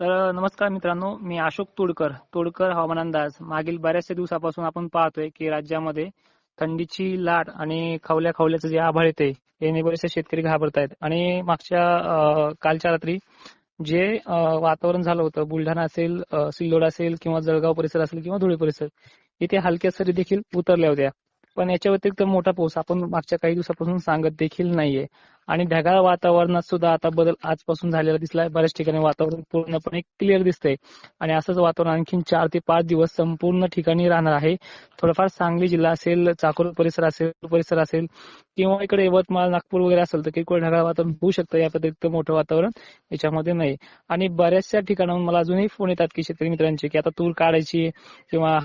तर नमस्कार मित्रांनो मी अशोक तोडकर तोडकर हवामान अंदाज. मागील बऱ्याचशा दिवसापासून आपण पाहतोय की राज्यामध्ये थंडीची लाट आणि खवल्या खवल्याचं जे आभाळ येते याने बरेचसे शेतकरी घाबरत आहेत आणि मागच्या कालच्या रात्री जे वातावरण झालं होतं बुलढाणा असेल सिल्लोड असेल किंवा जळगाव परिसर असेल किंवा धुळे परिसर इथे हलक्या सरी देखील उतरल्या होत्या. पण याच्या व्यतिरिक्त मोठा पाऊस आपण मागच्या काही दिवसापासून सांगत देखील नाहीये. आणि ढगाळ वातावरणात सुद्धा आता बदल आजपासून झालेला दिसलाय. बऱ्याच ठिकाणी वातावरण पूर्णपणे क्लिअर दिसतंय. आणि असंच वातावरण आणखीन चार ते पाच दिवस संपूर्ण ठिकाणी राहणार आहे. थोडंफार सांगली जिल्हा असेल चाकूर परिसर असेल परिसर असेल किंवा इकडे यवतमाळ नागपूर वगैरे असेल तर किरकोळ ढगाळ वातावरण होऊ शकतं. या व्यतिरिक्त मोठं वातावरण याच्यामध्ये नाही. आणि बऱ्याचशा ठिकाणाहून मला अजूनही फोन येतात की शेतकरी मित्रांचे की आता तूर काढायची किंवा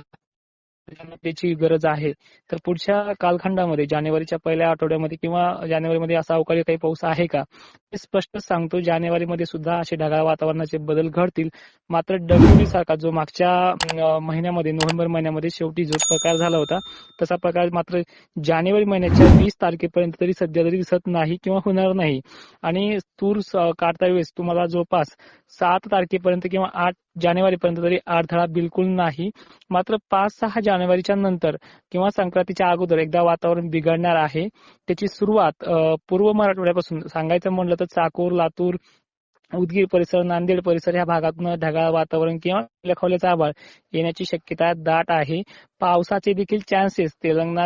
त्याची गरज आहे. तर पुढच्या कालखंडामध्ये जानेवारीच्या पहिल्या आठवड्यामध्ये किंवा जानेवारीमध्ये असा अवकाळी काही पाऊस आहे का? हे स्पष्ट सांगतो. जानेवारीमध्ये सुद्धा असे ढगाळ वातावरणाचे बदल घडतील. मात्र डबुरी सारखा जो मागच्या महिन्यामध्ये नोव्हेंबर महिन्यामध्ये शेवटी जो प्रकार झाला होता तसा प्रकार मात्र जानेवारी महिन्याच्या वीस तारखेपर्यंत तरी सध्या तरी दिसत नाही किंवा होणार नाही. आणि तूर काढता वेळेस तुम्हाला जवळपास सात तारखेपर्यंत किंवा आठ जानेवारीपर्यंत तरी अडथळा बिलकुल नाही. मात्र पाच सहा जानेवारीच्या नंतर किंवा संक्रांतीच्या अगोदर एकदा वातावरण बिघडणार आहे. त्याची सुरुवात पूर्व मराठवाड्यापासून सांगायचं म्हणलं तर चाकूर लातूर उदगीर परिसर नांदेड परिसर या भागातून ढगाळ वातावरण किंवा लखवल्याचा आभाळ येण्याची शक्यता दाट आहे. पावसाचे देखील चान्सेस तेलंगणा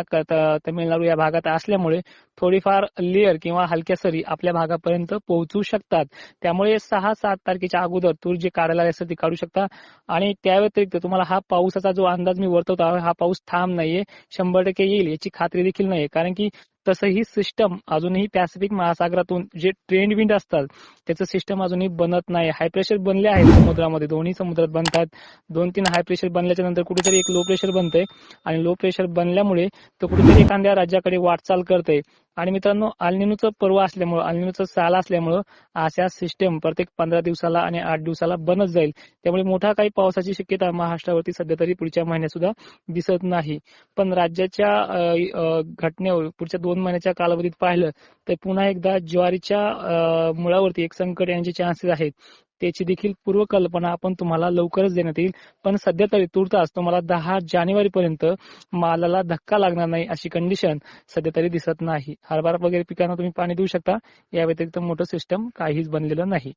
तमिळनाडू या भागात असल्यामुळे थोडीफार लेअर किंवा हलक्या सरी आपल्या भागापर्यंत पोहोचू शकतात. त्यामुळे सहा सात तारखेच्या अगोदर तूर जे काढायला असेल ते काढू शकता. आणि त्या व्यतिरिक्त तुम्हाला हा पावसाचा जो अंदाज मी वर्तवतो आहे, हा पाऊस थांब नाहीये शंभर टक्के येईल याची खात्री देखील नाहीये. कारण की तसं ही सिस्टम अजूनही पॅसिफिक महासागरातून जे ट्रेंड विंड असतात त्याचं सिस्टम अजूनही बनत नाही. हाय प्रेशर बनले आहेत समुद्रामध्ये. दोन्ही समुद्रात बनतात. दोन तीन हाय प्रेशर बनल्याच्या नंतर कुठेतरी एक लो प्रेशर बनतंय. आणि लो प्रेशर बनल्यामुळे तो कुठेतरी एखाद्या राज्याकडे वाटचाल करतंय. आणि मित्रांनो अल्निनोचं पर्व असल्यामुळं अल्निनोचं साल असल्यामुळं अशा सिस्टम प्रत्येक पंधरा दिवसाला आणि आठ दिवसाला बनत जाईल. त्यामुळे मोठा काही पावसाची शक्यता महाराष्ट्रावरती सध्या तरी पुढच्या महिन्यात सुद्धा दिसत नाही. पण राज्याच्या घटनेवर पुढच्या दोन महिन्याच्या कालावधीत पाहिलं तर पुन्हा एकदा ज्वारीच्या मुळावरती एक संकट यांचे चान्सेस आहेत. त्याची देखील पूर्वकल्पना आपण तुम्हाला लवकरच देण्यात येईल. पण सध्या तरी तुर्तास तुम्हाला दहा जानेवारी पर्यंत मालाला धक्का लागणार नाही अशी कंडिशन सध्या तरी दिसत नाही. हरभरा वगैरे पिकांना तुम्ही पाणी देऊ शकता. या व्यतिरिक्त मोठं सिस्टम काहीच बनलेलं नाही.